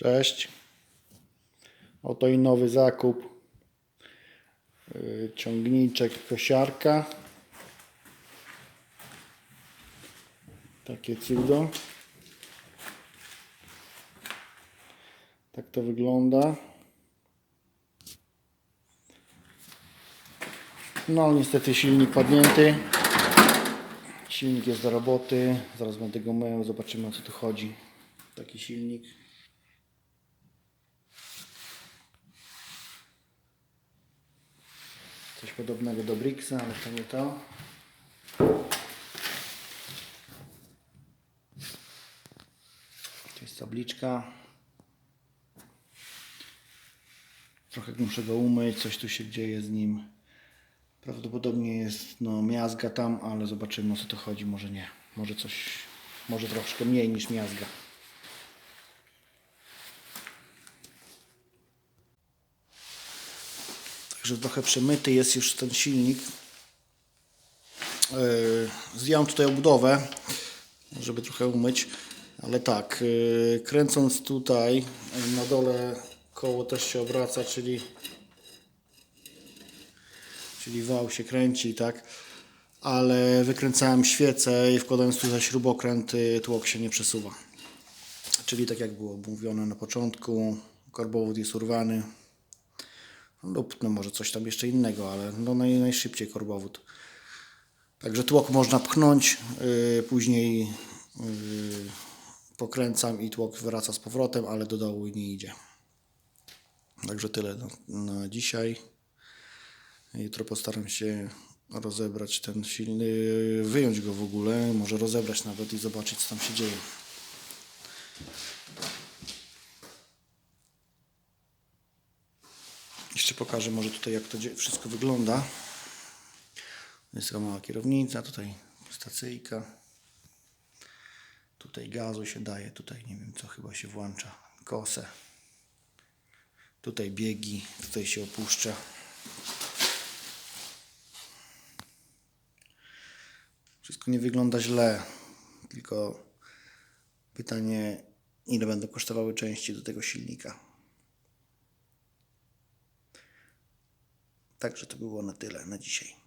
Cześć. Oto i nowy zakup. Yy, Ciągniczek kosiarka. Takie cudo. Tak to wygląda. No niestety silnik padnięty. Silnik jest do roboty. Zaraz będę go mył. Zobaczymy o co tu chodzi. Taki silnik. Coś podobnego do Brixa, ale to nie to. To jest tabliczka. Trochę muszę go umyć, coś tu się dzieje z nim. Prawdopodobnie jest no, miazga tam, ale zobaczymy o co to chodzi. Może nie. Może coś, może troszkę mniej niż miazga. Także trochę przemyty jest już ten silnik. Yy, Zdjąłem tutaj obudowę, żeby trochę umyć. Ale tak, yy, kręcąc tutaj na dole koło też się obraca, czyli czyli wał się kręci, tak? Ale wykręcałem świecę i wkładając tu za śrubokręt y, tłok się nie przesuwa. Czyli tak jak było mówione na początku, korbowód jest urwany lub no może coś tam jeszcze innego, ale no naj, najszybciej korbowód. Także tłok można pchnąć, yy, później yy, pokręcam i tłok wraca z powrotem, ale do dołu nie idzie. Także tyle na, na dzisiaj. Jutro postaram się rozebrać ten silny, wyjąć go w ogóle, może rozebrać nawet i zobaczyć co tam się dzieje. Jeszcze pokażę może tutaj jak to wszystko wygląda. Jest taka mała kierownica, tutaj stacyjka. Tutaj gazu się daje, tutaj nie wiem co chyba się włącza. Kosę. Tutaj biegi, tutaj się opuszcza. Wszystko nie wygląda źle, tylko pytanie, ile będą kosztowały części do tego silnika. Także to było na tyle na dzisiaj.